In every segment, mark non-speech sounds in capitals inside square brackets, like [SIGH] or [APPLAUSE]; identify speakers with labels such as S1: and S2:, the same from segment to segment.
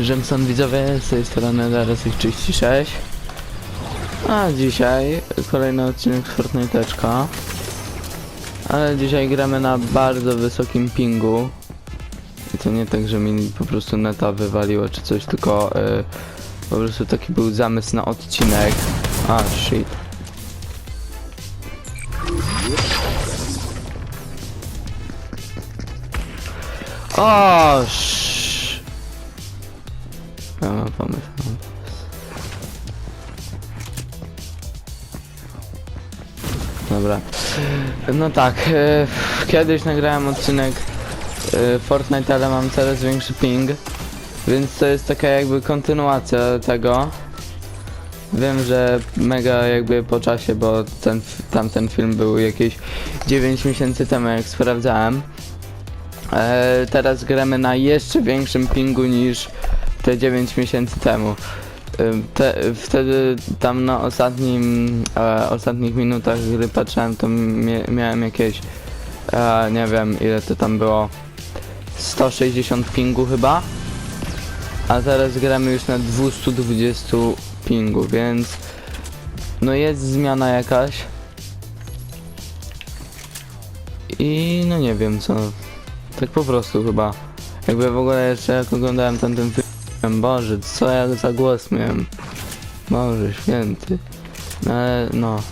S1: Rzymson widzowie, z tej strony zaraz ich 36 A dzisiaj kolejny odcinek Fortnite'eczka Ale dzisiaj gramy na bardzo wysokim pingu. I to nie tak, że mi po prostu neta wywaliło czy coś, tylko y, po prostu taki był zamysł na odcinek. A, shit. O, sz... Dobra. No tak, e, kiedyś nagrałem odcinek e, Fortnite, ale mam coraz większy ping. Więc to jest taka jakby kontynuacja tego. Wiem, że mega jakby po czasie, bo ten, tamten film był jakieś 9 miesięcy temu, jak sprawdzałem. E, teraz gramy na jeszcze większym pingu niż te 9 miesięcy temu. Te, wtedy tam na ostatnim, e, ostatnich minutach gry patrzyłem, to miałem jakieś, e, nie wiem ile to tam było, 160 pingu chyba, a teraz gramy już na 220 pingu, więc no jest zmiana jakaś. I no nie wiem co, tak po prostu chyba. Jakby w ogóle jeszcze jak oglądałem tamten film, Boże, co ja za głos miałem. Boże święty. No ale no.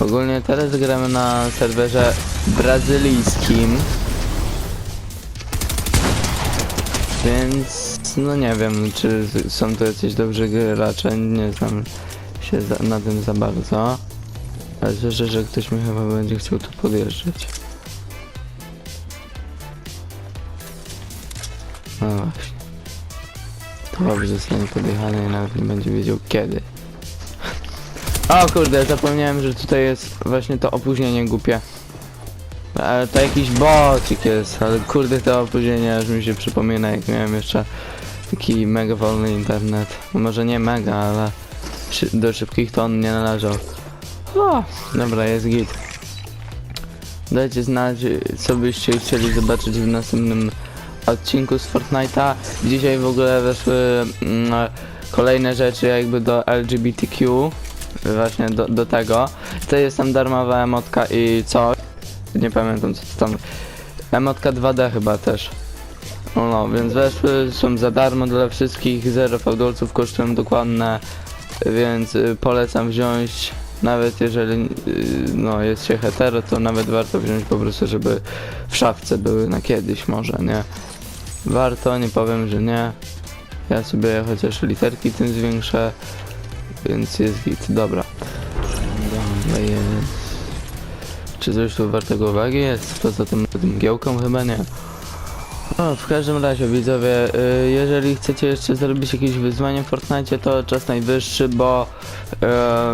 S1: Ogólnie teraz gramy na serwerze brazylijskim. Więc no nie wiem, czy są to jacyś dobrzy gracze, nie znam się za, na tym za bardzo. Ale słyszę, że ktoś mi chyba będzie chciał tu podjeżdżać. No właśnie. To chyba zostanie podjechany i nawet nie będzie wiedział kiedy. O kurde, zapomniałem, że tutaj jest właśnie to opóźnienie głupie. Ale to jakiś bocik jest, ale kurde to opóźnienie aż mi się przypomina jak miałem jeszcze taki mega wolny internet. Może nie mega, ale do szybkich to on nie należał. O, dobra, jest git. Dajcie znać, co byście chcieli zobaczyć w następnym odcinku z Fortnite'a. Dzisiaj w ogóle weszły mm, kolejne rzeczy jakby do LGBTQ. Właśnie do, do tego. To jest tam darmowa emotka i co? Nie pamiętam co to tam. Emotka 2D chyba też. No, więc weszły, są za darmo dla wszystkich, zero fałdolców kosztują dokładne, więc y, polecam wziąć, nawet jeżeli y, no, jest się hetero, to nawet warto wziąć po prostu, żeby w szafce były na kiedyś może, nie? Warto, nie powiem, że nie. Ja sobie chociaż literki tym zwiększę, więc jest git, dobra. Jest. Czy coś tu wartego uwagi jest? Tym, tym giełką chyba nie. No, w każdym razie widzowie, y, jeżeli chcecie jeszcze zrobić jakieś wyzwanie w Fortnite, to czas najwyższy, bo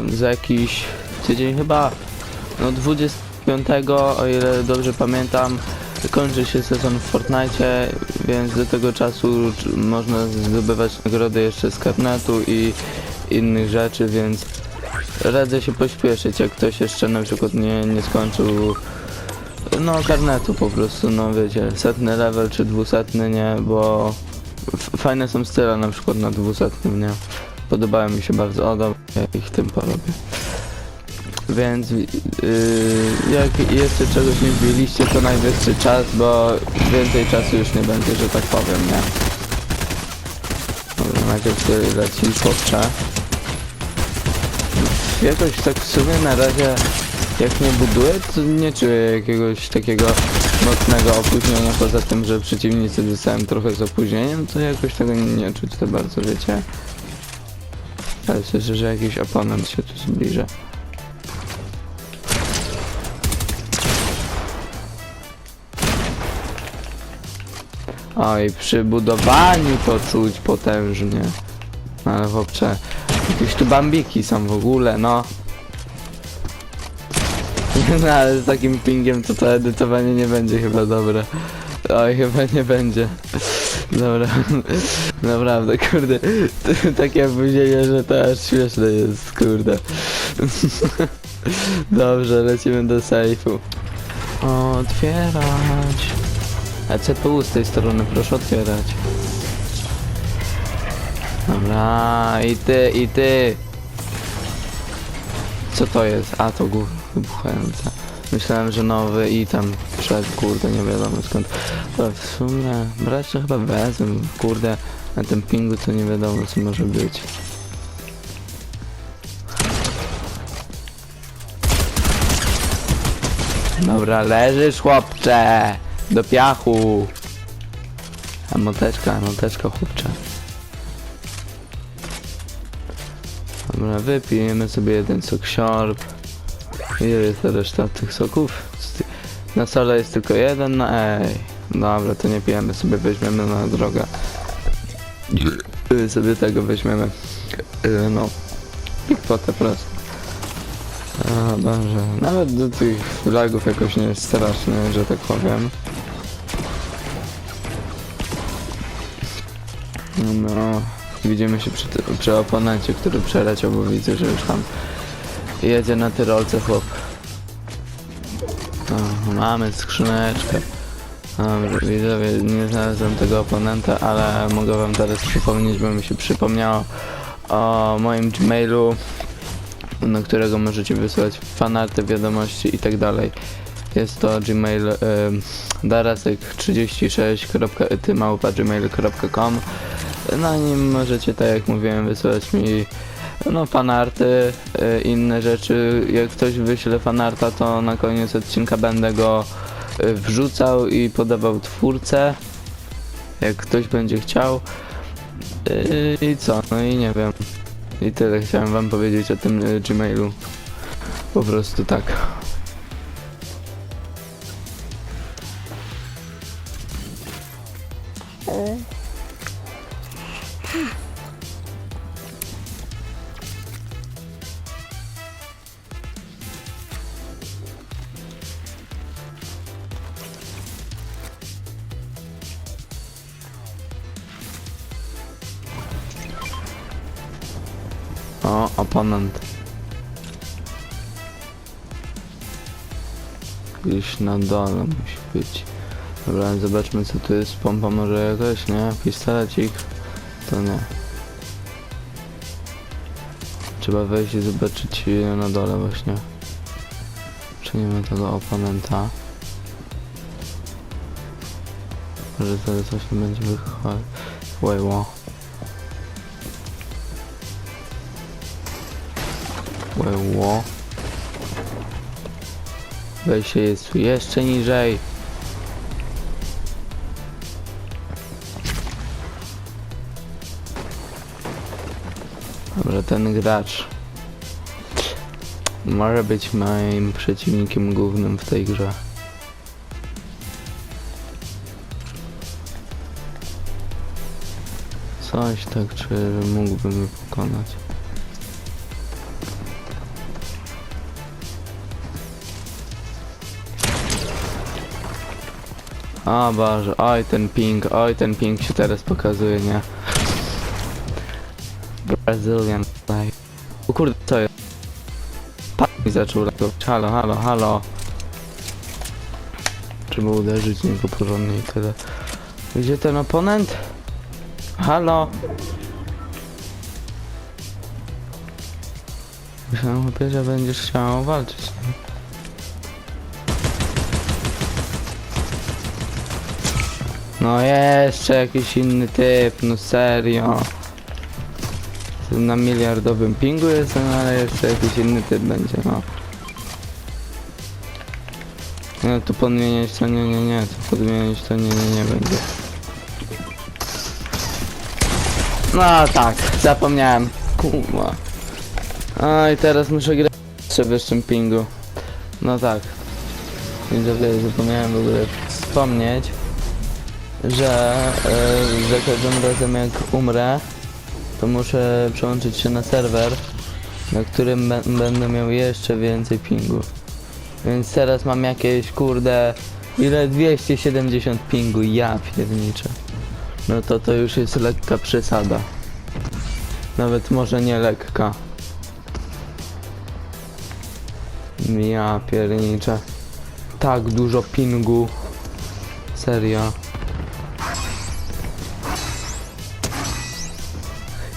S1: y, za jakiś tydzień chyba, no 25, o ile dobrze pamiętam, kończy się sezon w Fortnite, więc do tego czasu można zdobywać nagrody jeszcze z karnetu i innych rzeczy, więc radzę się pośpieszyć, jak ktoś jeszcze na przykład nie, nie skończył no karnetu po prostu, no wiecie, setny level czy dwusetny, nie, bo fajne są style na przykład na dwusetnym, nie. Podobały mi się bardzo, o dobra, ich tym porobię. Więc yy, jak jeszcze czegoś nie wbiliście, to najwyższy czas, bo więcej czasu już nie będzie, że tak powiem, nie. Dobra, najpierw tutaj leci chłopcze. Jakoś tak w sumie na razie jak nie buduję, to nie czuję jakiegoś takiego mocnego opóźnienia, poza tym, że przeciwnicy dostałem trochę z opóźnieniem, to jakoś tego nie czuć to bardzo, wiecie. Ale słyszę, że jakiś oponent się tu zbliża. Oj, przy budowaniu to czuć potężnie. No, Ale chłopcze, jakieś tu bambiki są w ogóle, no. [LAUGHS] No ale z takim pingiem to to edytowanie nie będzie chyba dobre. Oj, chyba nie będzie. Dobra. [LAUGHS] Naprawdę, kurde. Takie opóźnienie, że to aż śmieszne jest, kurde. [LAUGHS] Dobrze, lecimy do sejfu. Otwierać. A CPU z tej strony proszę otwierać. Dobra, i ty, i ty. Co to jest? A, to głów wybuchające. Myślałem, że nowy i tam przed, kurde, nie wiadomo skąd. Ale w sumie, brać to chyba wezmę, kurde, na tym pingu to nie wiadomo co może być. Dobra, leżysz chłopcze! Do piachu! A moteczka, a moteczka chłopcze. Dobra, wypijemy sobie jeden sok siorb. Ile jest reszta tych soków? Na sole jest tylko jeden, no ej. Dobra, to nie pijemy, sobie weźmiemy na drogę. Y, sobie tego weźmiemy. Y, No. Pikpotę prosto. A, dobrze. Nawet do tych lagów jakoś nie jest straszny, że tak powiem. No, widzimy się przy, przy oponencie, który przeleciał, bo widzę, że już tam jedzie na tyrolce chłop. O, mamy skrzyneczkę. Dobrze, widzowie, nie znalazłem tego oponenta, ale mogę wam teraz przypomnieć, bo mi się przypomniało o moim Gmailu, na którego możecie wysłać fanarty, wiadomości i tak dalej. Jest to gmail y, darasek36.etymałpa.gmail.com Na nim możecie, tak jak mówiłem, wysłać mi no fanarty, y, inne rzeczy. Jak ktoś wyśle fanarta, to na koniec odcinka będę go y, wrzucał i podawał twórcę. Jak ktoś będzie chciał. Y, I co? No i nie wiem. I tyle chciałem wam powiedzieć o tym Gmailu. Po prostu tak. O, oponent. Gdzieś na dole musi być. Dobra, zobaczmy co tu jest. Pompa może jakaś, nie? Pistolecik? To nie. Trzeba wejść i zobaczyć na dole właśnie. Czy nie ma tego oponenta? Może teraz właśnie będzie wychodzić. Łeło. Łeło. Wejście jest jeszcze niżej. Dobra, ten gracz może być moim przeciwnikiem głównym w tej grze. Coś tak, czy mógłby mnie pokonać. O Boże, oj ten ping, oj ten ping się teraz pokazuje, nie? Brazilian play. O kurde, co jest? Pan mi zaczął reagować. Halo, halo, halo. Trzeba uderzyć niego porządnie i tyle. Gdzie ten oponent? Halo? Myślałem, że będziesz chciał walczyć. No jeszcze jakiś inny typ, no serio. Na miliardowym pingu jestem, ale jeszcze jakiś inny typ będzie, no. No tu podmieniać to nie, nie, nie, tu podmieniać to nie, nie, nie będzie. No tak, zapomniałem. Kurwa. A i teraz muszę grać w wyższym pingu. No tak. Widzowie, zapomniałem w ogóle wspomnieć że e, za każdym razem jak umrę, to muszę przełączyć się na serwer, na którym będę miał jeszcze więcej pingu. Więc teraz mam jakieś kurde, ile 270 pingu, ja pierniczę. No to to już jest lekka przesada. Nawet może nie lekka. Ja pierniczę. Tak dużo pingu. Serio.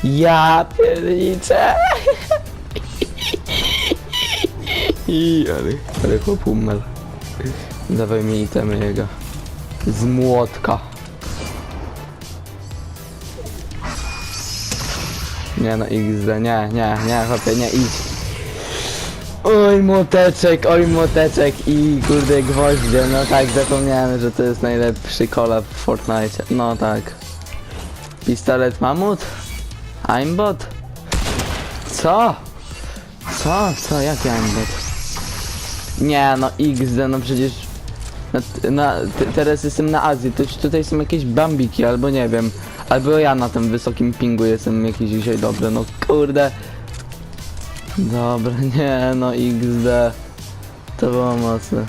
S1: Ja pierniczę. I ale, ale chłop umarł. Dawaj mi itemy jego. Z młotka. Nie no, XD, nie, nie, nie, chłopie, nie, idź. Oj, młoteczek, oj, młoteczek i kurde gwoździe, no tak, zapomniałem, że to jest najlepszy kolab w Fortnite. No tak. Pistolet mamut? Aimbot? Co? Co? Co? Jaki aimbot? Nie, no XD, no przecież... Na, na, te- teraz jestem na Azji, to tutaj są jakieś bambiki, albo nie wiem. Albo ja na tym wysokim pingu jestem jakiś dzisiaj dobry, no kurde. Dobra, [LAUGHS] nie no XD. To było mocne.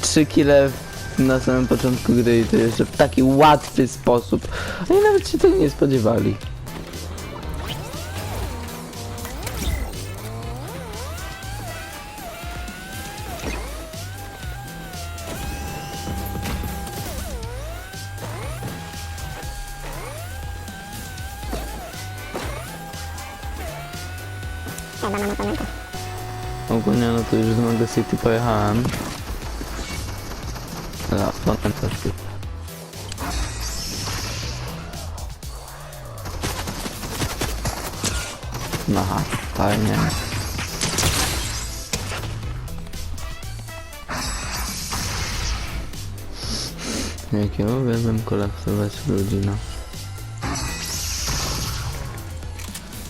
S1: 3 kile na samym początku gry i to jeszcze w taki łatwy sposób. Oni nawet się tego nie spodziewali. City pojechałem. Ja, pamiętasz ty. Aha, fajnie. Jak ja uwielbiam kolekcjonować ludzi, no.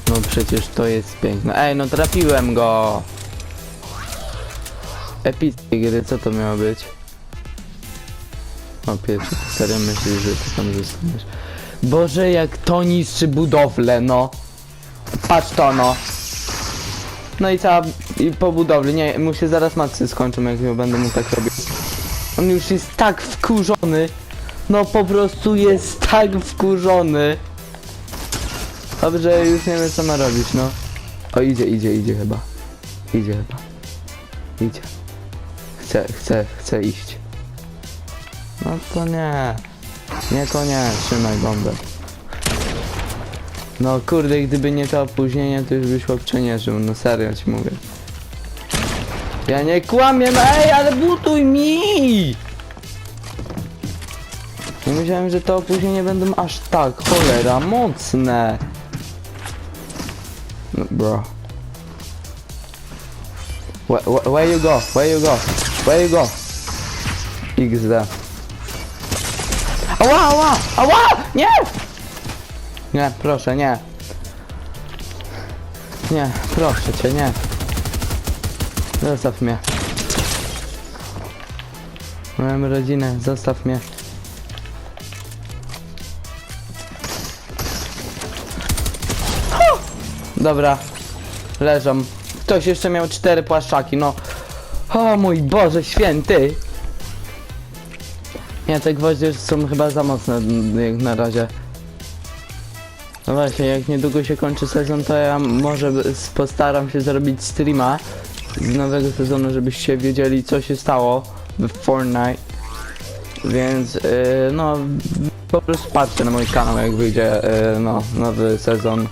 S1: No przecież to jest piękne. Ej, no trafiłem go! Epickie gry, co to miało być? O pierwszy, serio myślisz, że ty tam zostaniesz? Boże, jak to niszczy budowlę, no! Patrz to, no! No i cała, i po budowli, nie, mu się zaraz matcy skończą, jak ja będę mu tak robił. On już jest tak wkurzony, no po prostu jest tak wkurzony. Dobrze, już nie wiem co ma robić, no. O, idzie, idzie, idzie chyba. Idzie chyba. Idzie. Chce, chce, chce iść. No to nie. Nie to nie, trzymaj bombę. No kurde, gdyby nie to opóźnienie, to już byś chłopcze nie żył, no serio ci mówię. Ja nie kłamię, no ej, ale butuj mi! Nie myślałem, że to opóźnienie będą aż tak, cholera, mocne. No, bro. Where, where, where you go? Where you go? Where go? XD. Ała, ała, ała! Nie! Nie, proszę, nie. Nie, proszę cię, nie. Zostaw mnie. Moją rodzinę, zostaw mnie. Dobra, leżą. Ktoś jeszcze miał cztery płaszczaki, no. O mój Boże święty! Nie, te gwoździe są chyba za mocne m, jak na razie. No właśnie, jak niedługo się kończy sezon, to ja może postaram się zrobić streama z nowego sezonu, żebyście wiedzieli co się stało w Fortnite. Więc yy, no, po prostu patrzcie na mój kanał jak wyjdzie yy, no, nowy sezon.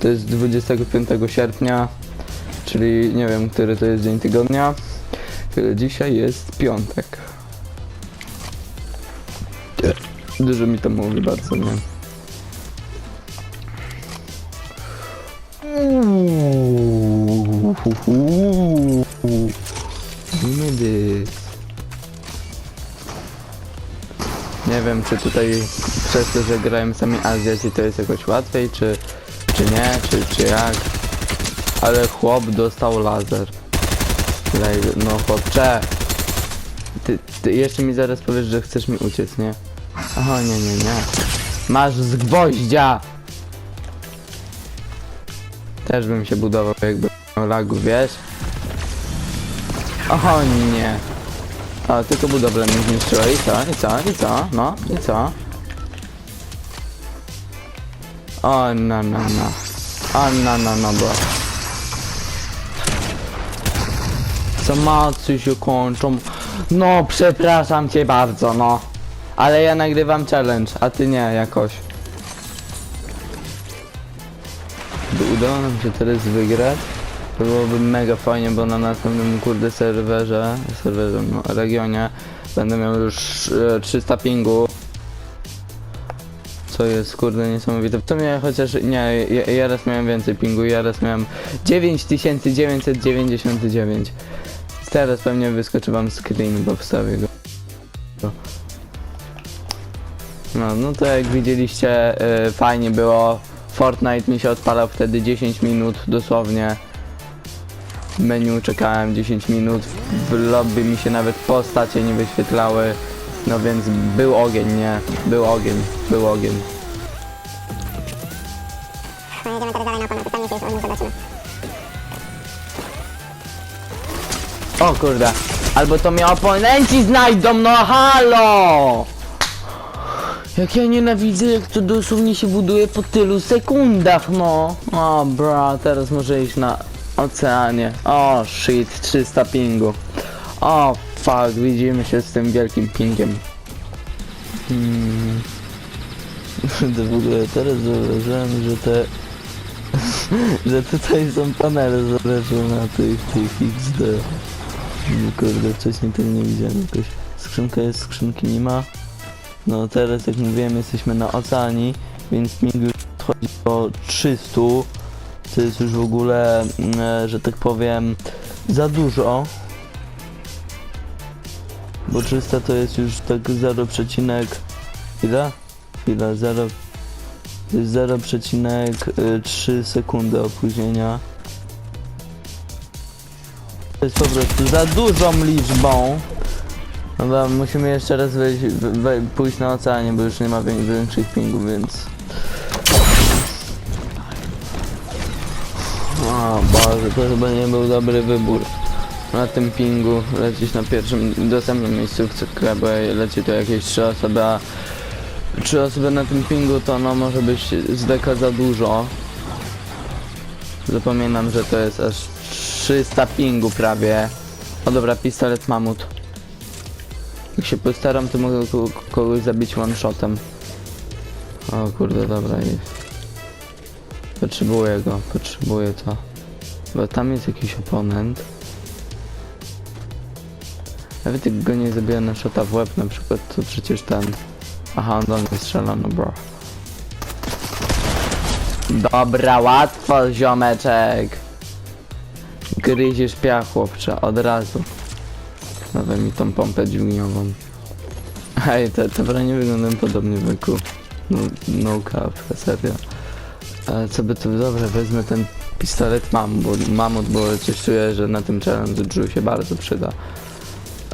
S1: To jest 25 sierpnia, czyli nie wiem, który to jest dzień tygodnia. Dzisiaj jest piątek. Dużo mi to mówi bardzo, nie? Nie wiem, czy tutaj przez to, że grałem sami Azjaci to jest jakoś łatwiej, czy, czy nie, czy, czy jak. Ale chłop dostał laser. Lej- No chłopcze. Ty, ty jeszcze mi zaraz powiesz, że chcesz mi uciec, nie? Aha, nie, nie, nie. Masz z gwoździa! Też bym się budował, jakby miał lagu, wiesz? O nie. O, tylko budowlę mi zniszczyła. I co? I co? I co? No, i co? O, no, no, no. O, no, no, no, bro. Co macy się kończą. No, przepraszam cię bardzo, no. Ale ja nagrywam challenge, a ty nie jakoś. Gdyby udało nam się teraz wygrać, to byłoby mega fajnie, bo na następnym kurde serwerze, serwerze, no, regionie będę miał już e, 300 pingu. Co jest kurde niesamowite. W sumie chociaż nie, ja, ja raz miałem więcej pingu, ja raz miałem 9999. Teraz pewnie wyskoczy wam screen, bo wstawię go. No, no to jak widzieliście, y, fajnie było. Fortnite mi się odpalał wtedy 10 minut dosłownie. W menu czekałem 10 minut, w lobby mi się nawet postacie nie wyświetlały. No więc był ogień, nie? Był ogień, był ogień.
S2: Jedziemy teraz dalej na oponenty, tam się już od nich zobaczymy.
S1: O kurde, albo to mnie oponenci znajdą, no halo! Jak ja nienawidzę, jak to dosłownie się buduje po tylu sekundach, no. O bra, teraz może iść na oceanie. O shit, 300 pingu. O fuck, widzimy się z tym wielkim pingiem. Hmm. [LAUGHS] W ogóle teraz zauważyłem, że te... [LAUGHS] że tutaj są panele zależą na tych, tych XD. Kurde, wcześniej tego nie widziałem jakoś. Skrzynka jest, skrzynki nie ma. No teraz jak mówiłem jesteśmy na oceanii, więc ping już odchodzi do 300. Co jest już w ogóle, mm, e, że tak powiem, za dużo. Bo 300 to jest już tak 0, ile? Ile? 0 to jest 0,3 sekundy opóźnienia. Jest po prostu za dużą liczbą. Dobra, musimy jeszcze raz wejść, we, we, pójść na oceanie, bo już nie ma wię- większych pingów, więc... O Boże, to chyba nie był dobry wybór. Na tym pingu lecieć na pierwszym dostępnym miejscu bo leci to jakieś trzy osoby, a trzy osoby na tym pingu to no może być z deka za dużo. Zapominam, że to jest aż 300 pingu prawie. O dobra, pistolet mamut. Jak się postaram, to mogę ko kogoś zabić one shotem. O kurde, dobra. Potrzebuję go, potrzebuję to. Bo tam jest jakiś oponent. Nawet jak go nie zabiję na shota w łeb na przykład, to przecież ten... Aha, on do mnie strzela, no bro. Dobra, łatwo, ziomeczek. Gryziesz piach, chłopcze, od razu. Dawaj mi tą pompę dźwigniową. Ej, te, te bronie wyglądają podobnie byku. No, no cap, serio. Ale co by to dobrze, wezmę ten pistolet mam, bo mamut, bo coś czuję, że na tym challenge'u się bardzo przyda.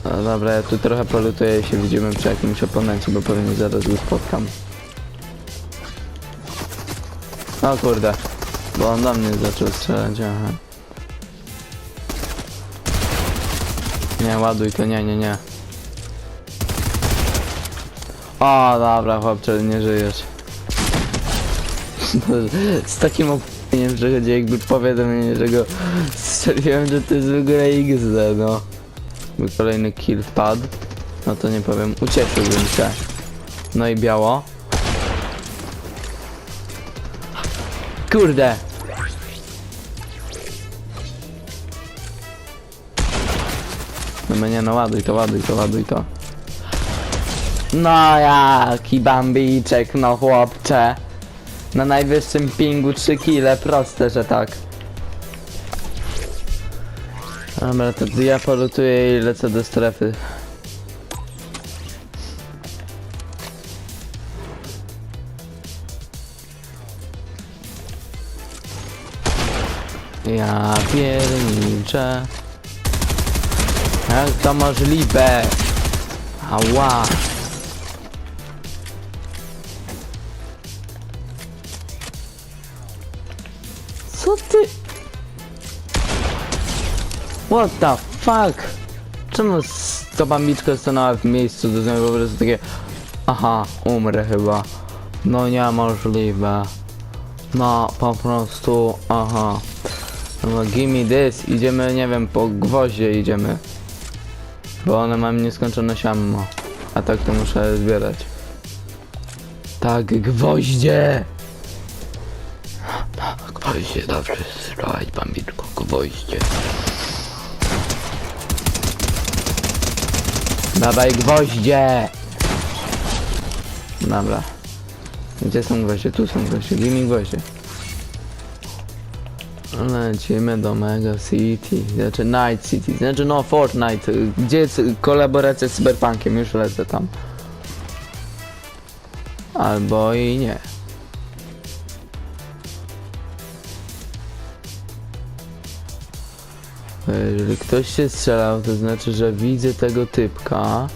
S1: A dobra, ja tu trochę polutuję się widzimy przy jakimś oponencie, bo pewnie zaraz go spotkam. O kurde, bo on do mnie zaczął strzelać, aha. Nie, ładuj to, nie, nie, nie. O, dobra, chłopcze, nie żyjesz. [LAUGHS] Z takim opóźnieniem przychodzi jakby powiadomienie, że go strzeliłem, że to jest w ogóle XD, no. Jakby kolejny kill wpadł, no to nie powiem, ucieszyłbym się. No i biało. Kurde! No nie, no ładuj to, ładuj to, ładuj to. No jaki bambiczek, no chłopcze. Na najwyższym pingu 3 kile, proste, że tak. Dobra, to ja polutuję i lecę do strefy. Ja pierniczę. Jak to możliwe? Ała. Co ty? What the fuck? Czemu to bambiczka stanęła w miejscu, to znaczy po prostu takie Aha, umrę chyba. No niemożliwe. No, po prostu, aha. No, gimme this, idziemy, nie wiem, po gwoździe idziemy. Bo one mają nieskończone siammo. A tak to muszę zbierać. Tak, gwoździe! No, gwoździe, dobrze, strzelać bambitku, gwoździe. Dawaj gwoździe! Dobra. Gdzie są gwoździe? Tu są gwoździe. Give me gwoździe. Lecimy do Mega City, znaczy Night City, znaczy no Fortnite, gdzie jest kolaboracja z Cyberpunkiem, już lecę tam. Albo i nie. Jeżeli ktoś się strzelał, to znaczy, że widzę tego typka.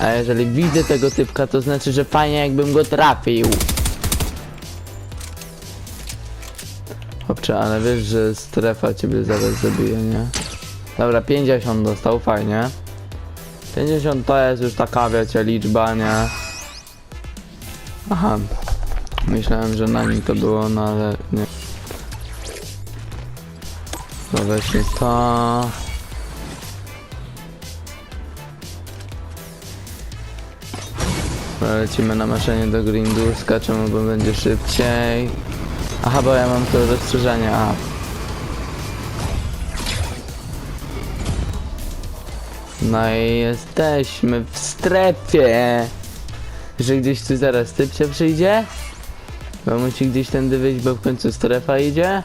S1: A jeżeli widzę tego typka, to znaczy, że fajnie jakbym go trafił. Chłopcze, ale wiesz, że strefa ciebie zaraz zabije, nie? Dobra, 50 dostał, fajnie. 50 to jest już taka, wiecie, liczba, nie? Aha. Myślałem, że na nim to było, no ale nie. To weźmy to. Dobra, Lecimy na maszynie do grindu, skaczemy, bo będzie szybciej. Aha, bo ja mam to rozszerzenie, a. No i jesteśmy w strefie. Że gdzieś tu zaraz typ się przyjdzie? Bo musi gdzieś tędy wyjść, bo w końcu strefa idzie?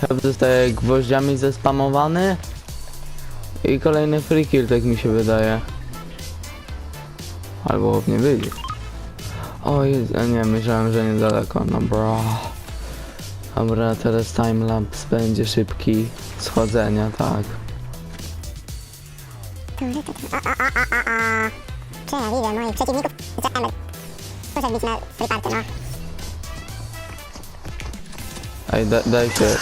S1: Chyba zostaje gwoździami zespamowany. I kolejny free kill, tak mi się wydaje. Albo nie wyjdzie. O Jezu, a nie, myślałem, że niedaleko, no bro. Dobra, teraz timelapse będzie szybki. Schodzenia, tak.
S2: Kurde, to... O, o, o, o, o, o. Czy ja widzę moich przeciwników? Zaczekamy. Muszę wbić na free party, no.
S1: Ej, da, daj się.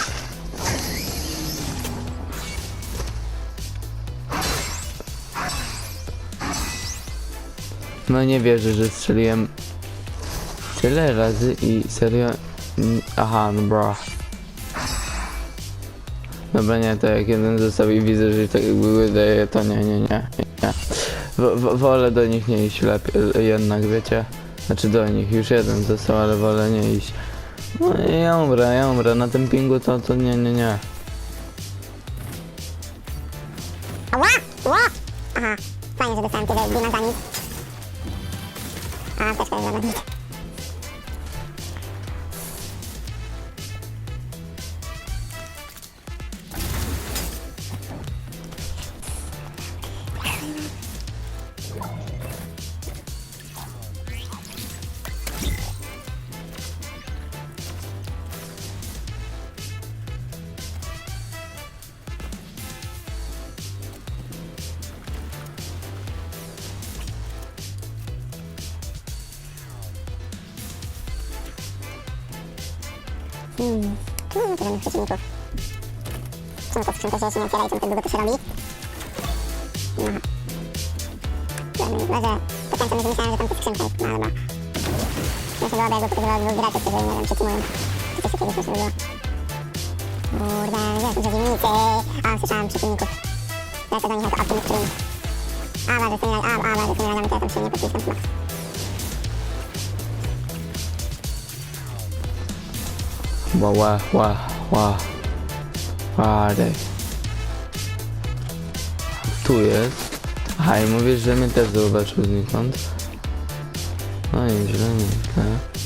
S1: No nie wierzę, że strzeliłem tyle razy i serio... Mm, Aha, no bro. Dobra, nie, to jak jeden został i widzę, że tak wydaje, to nie, nie, nie, nie. W, wolę do nich nie iść lepiej, jednak, wiecie? Znaczy do nich, już jeden został, ale wolę nie iść. No ja umrę, ja umrę, na tym pingu to, to nie, nie, nie.
S2: Hmm, tu nie żadnych przeciwników. Czemu to skrzynka się jeszcze nie otwiera i tak długo to się robi? Się pokazywał dwóch graczy, którzy, nie wiem, przytrzymują. To coś takiego słyszę było. Kurde, są przeciwnicy? A, słyszałem przeciwników. Lecę do nich jako Optimus Prime. A, bardzo z tymi, a, a, bardzo z tymi ragami to ja tam się nie podpiskam chyba.
S1: Ła, ła, ła. Ładej. Tu jest. Aha, i mówisz, że mnie też zobaczył znikąd. No nieźle, nieźle.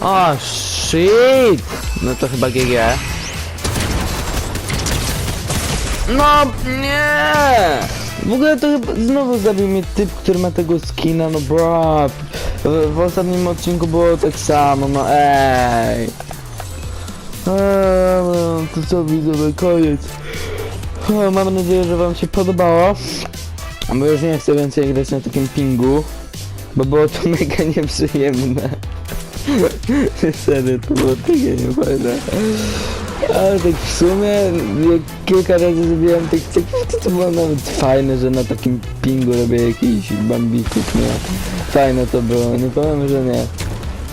S1: O, shit! No to chyba GG. No, nie! W ogóle to chyba znowu zabił mnie typ, który ma tego skina, no bro. W, w ostatnim odcinku było tak samo, no ej. Eee, to co widzowie, koniec. Mam nadzieję, że wam się podobało. Bo już nie chcę więcej grać na takim pingu. Bo było to [LAUGHS] mega nieprzyjemne. [LAUGHS] Serio, to było takie niefajne. Ale tak w sumie, jak kilka razy zrobiłem tych cyklów, to to było nawet fajne, że na takim pingu robię jakiś bambików, nie? Fajne to było, nie powiem, że nie.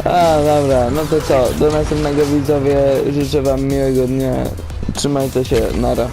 S1: A, dobra, no to co, do następnego widzowie, życzę wam miłego dnia, trzymajcie się, nara.